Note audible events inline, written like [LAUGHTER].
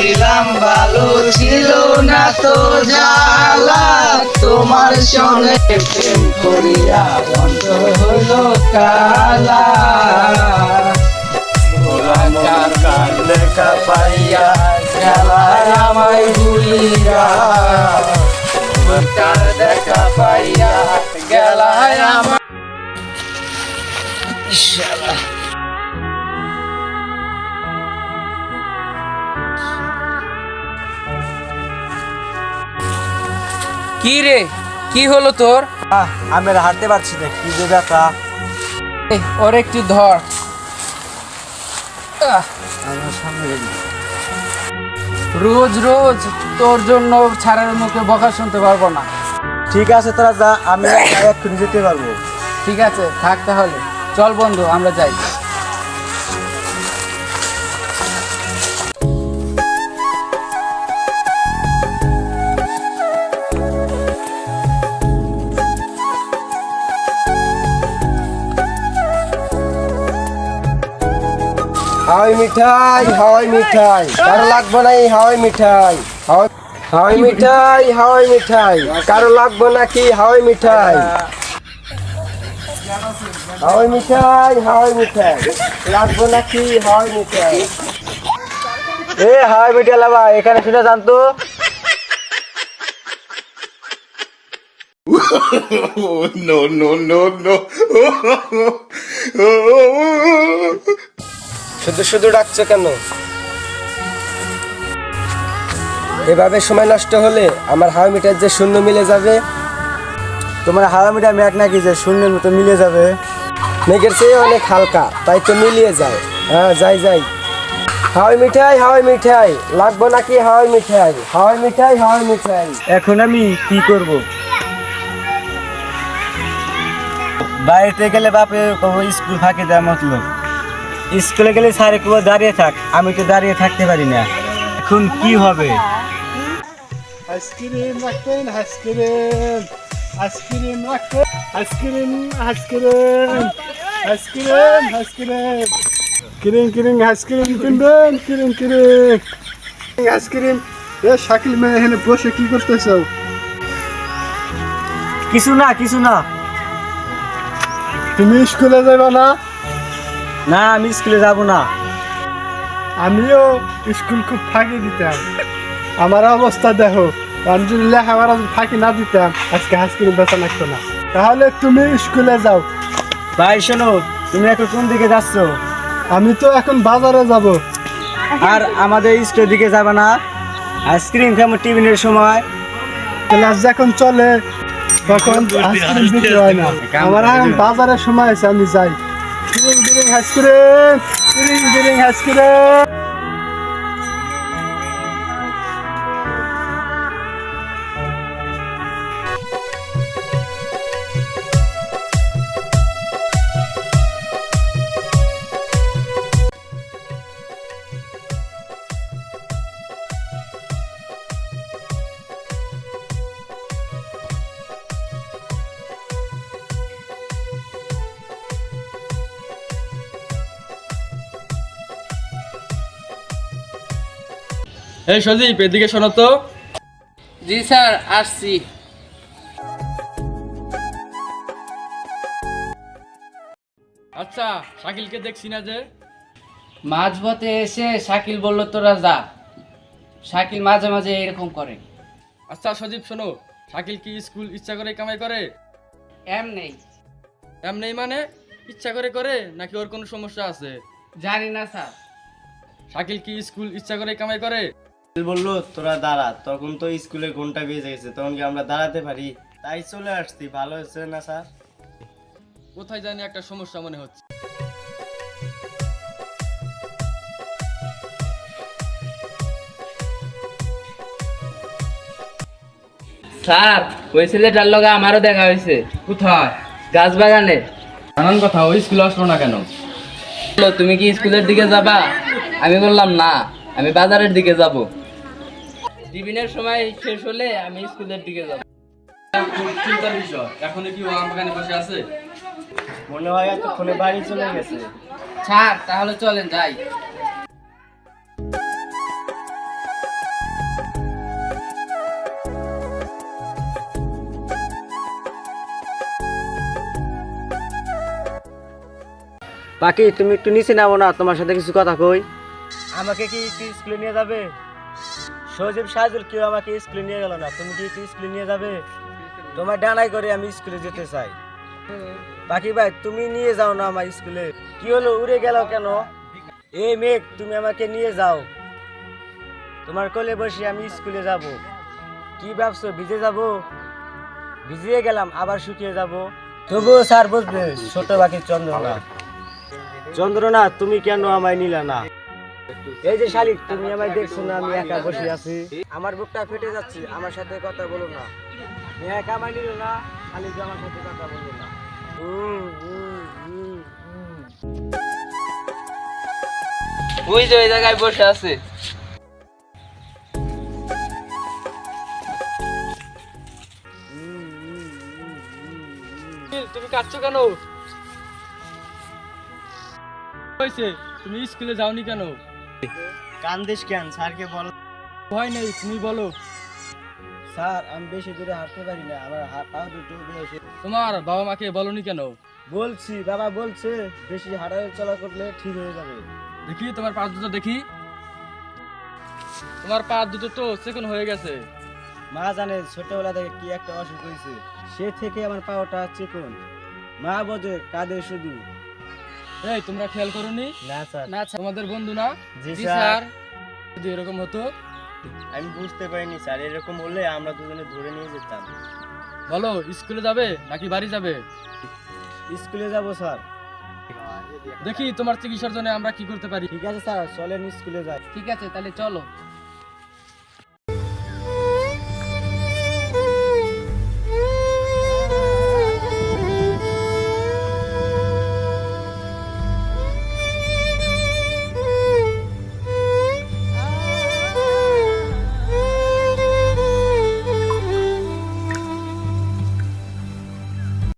ছিলাম ভালো ছিল না তো জ্বালা। তোমার সঙ্গে প্রেম করিয়া বন্ধ হলো কালা। দেখা পাইয়া গেলায় আমায় ভুলিয়া। দেখা পাইয়া গেলায় আমায় ইশালা কি রে? কি হলো তোর? আহ, আমি আর হাঁটতে পারছি না কি যে ব্যথা এই, ওর একটু ধর। আহ, আমার সামনে রেখে। রোজ রোজ তোর জন্য ছাড়ার মুখে বকা শুনতে পারব না। ঠিক আছে তোরা যা আমি এক্ষুনি যেতে পারব। ঠিক আছে থাক তাহলে। চল বন্ধু আমরা যাই। হাওয়াই মিঠাই হাওয়াই মিঠাই। কারও লাগবে না এই হাওয়াই মিঠাই। হাওয়াই- মিঠাই, হাওয়াই মিঠাই। কারও লাগবে নাকি হাওয়াই মিঠাই। হাওয়াই মিঠাই হাওয়াই মিঠাই। লাগবে নাকি হাওয়াই মিঠাই। এ, হাওয়াই মিঠাই লাবা এখানে শুনে জানতো. [LAUGHS] [LAUGHS] শুধু শুধু ডাকছো কেন? এভাবে সময় নষ্ট হলে আমার হাওয়া মিটার যে শূন্য মিলে যাবে। তোমার হাওয়া মিটার ম্যাক নাকি যে শূন্যের মতো মিলে যাবে? মেঘের চেয়ে অনেক হালকা তাই তো মিলিয়ে যায়। হ্যাঁ যাই যাই। হাওয়াই মিঠাই হাওয়াই মিঠাই লাগবো নাকি হাওয়াই মিঠাই? হাওয়াই মিঠাই হাওয়াই মিঠাই। এখন আমি কি করব? বাইরে গেলে বাপে স্কুল ফাঁকি দেওয়া মতলব। স্কুলে গেলে স্যার একটু দাঁড়িয়ে থাক আমি তো দাঁড়িয়ে থাকতে পারি না। এখন কি হবে? আইসক্রিম রাখবেন আইসক্রিম আইসক্রিম রাখবেন ice cream ice cream ice cream ice cream কিরিং কিরিং আইসক্রিম কিনবেন কিরিং কিরিং আইসক্রিম এ শাকিল মেয়ে এখানে বসে কি করতেছো? কিছু না কিছু না। তুমি স্কুলে যাবে না? না আমি স্কুলে যাব না। আমিও স্কুল খুব ফাঁকি দিতাম। আমার অবস্থা দেখো আমি যদি লেখাপড়া ফাঁকি না দিতাম আজকে আইসক্রিম বেচা লাগতো না। তাহলে তুমি স্কুলে যাও। ভাই শোনো তুমি এখন কোন দিকে যাচ্ছ? আমি তো এখন বাজারে যাব। আর আমাদের স্কুলের দিকে যাবে না। আইসক্রিম খাব টিফিনের সময়। ক্লাস যখন চলে তখন আইসক্রিম বিক্রি হয় না। আমার এখন বাজারের সময় আছে আমি যাই। কিরিং কিরিং আইসক্রিম কিরিং কিরিং আইসক্রিম এই সজীব এদিকে শোনো তো। জি স্যার আসছি। আচ্ছা শাকিলকে দেখছি না যে। মাঝপথে এসে শাকিল বলল তোরা যা। শাকিল মাঝে মাঝে এরকম করে। আচ্ছা সজীব শোনো। শাকিল কি স্কুল ইচ্ছা করে কামাই করে? এম নেই এমনি মানে ইচ্ছা করে করে নাকি ওর কোনো সমস্যা আছে? জানি না স্যার। শাকিল কি স্কুল ইচ্ছা করে কামাই করে? বলল তোরা দাঁড়া। তখন তো স্কুলে ঘণ্টা বেজে গেছে তখন কি আমরা দাঁড়াতে পারি? তাই চলে আসছি। ভালো হচ্ছে না স্যার? কোথায় জানি একটা সমস্যা মনে হচ্ছে। স্যার ওই ছেলেটার লগে আমারও দেখা হয়েছে। কোথায়? গাছ বাগানে নানান কথা ওই স্কুলে আসলো না কেন? তুমি কি স্কুলের দিকে যাবা? আমি বললাম না আমি বাজারের দিকে যাব। টিফিনের সময় শেষ হলে আমি স্কুলের দিকে যাব। চিন্তার বিষয়। এখনও কি ও বাগানে বসে আছে? মনে হয় এতক্ষণে বাড়ি চলে গেছে। ছাড় তাহলে চলেন যাই। বাকি তুমি একটু নিচে নামো না তোমার সাথে কিছু কথা কই। আমাকে কি স্কুলে নিয়ে যাবে? সজীব সাজুল, কেউ আমাকে স্কুলে নিয়ে গেল না। তুমি কি একটু স্কুলে নিয়ে যাবে? তোমার ডানাই করে আমি স্কুলে যেতে চাই। বাকি ভাই, তুমি নিয়ে যাও না আমার স্কুলে। কি হলো, উড়ে গেল কেন? এ মেঘ, তুমি আমাকে নিয়ে যাও। তোমার কোলে বসে আমি স্কুলে যাব। কি ভাবছ, ভিজে যাব? ভিজিয়ে গেলাম, আবার শুকিয়ে যাব। তবুও স্যার বুঝবে ছোট বাকি চন্দ্রনা। চন্দ্রনা, তুমি কেন আমায় নিলা না? এই যে শালিক তুমি আমায় দেখছ না আমি একা বসে আছি। আমার বুকটা ফেটে যাচ্ছে আমার সাথে কথা বলো না। তুমি একা আমায় নিল না শালিক আমার সাথে কথা বলো না। ওই যে ওই জায়গায় বসে আছে। তুমি কাটছো কেন? হয়েছে? তুমি স্কুলে যাওনি কেন? কান্দিস কেন? স্যারকে বলো। ভয় নেই, তুমি বলো। স্যার, আমি বেশি দূরে হাঁটতে পারি না, আমার হাত পা দুটো বেশি তোমার বাবা মাকে বলনি কেন? বলছি, বাবা বলছে, বেশি হাঁটা চলা করলে ঠিক হয়ে যাবে। দেখি, তোমার পা দুটো দেখি। তোমার পা দুটো তো সেকেন্ড হয়ে গেছে। মা জানে ছোটবেলা থেকে কি একটা অসুখ হয়েছে। সে থেকে আমার পাওয়াটা চিকন। মা বোঝে, কাঁদে শুধু। এই তোমরা খেয়াল করোনি? না স্যার। না তোমাদের বন্ধু না? জি স্যার। যদি এরকম হতো? আমি বুঝতে পারিনি স্যার। এরকম হলে আমরা দুজনে ধরে নিয়ে যেতাম। বলো স্কুলে যাবে নাকি বাড়ি যাবে? স্কুলে যাব স্যার। দেখি তোমার চিকিৎসার জন্য আমরা কি করতে পারি। ঠিক আছে স্যার। চলেন স্কুলে যাই। ঠিক আছে তাহলে চলো।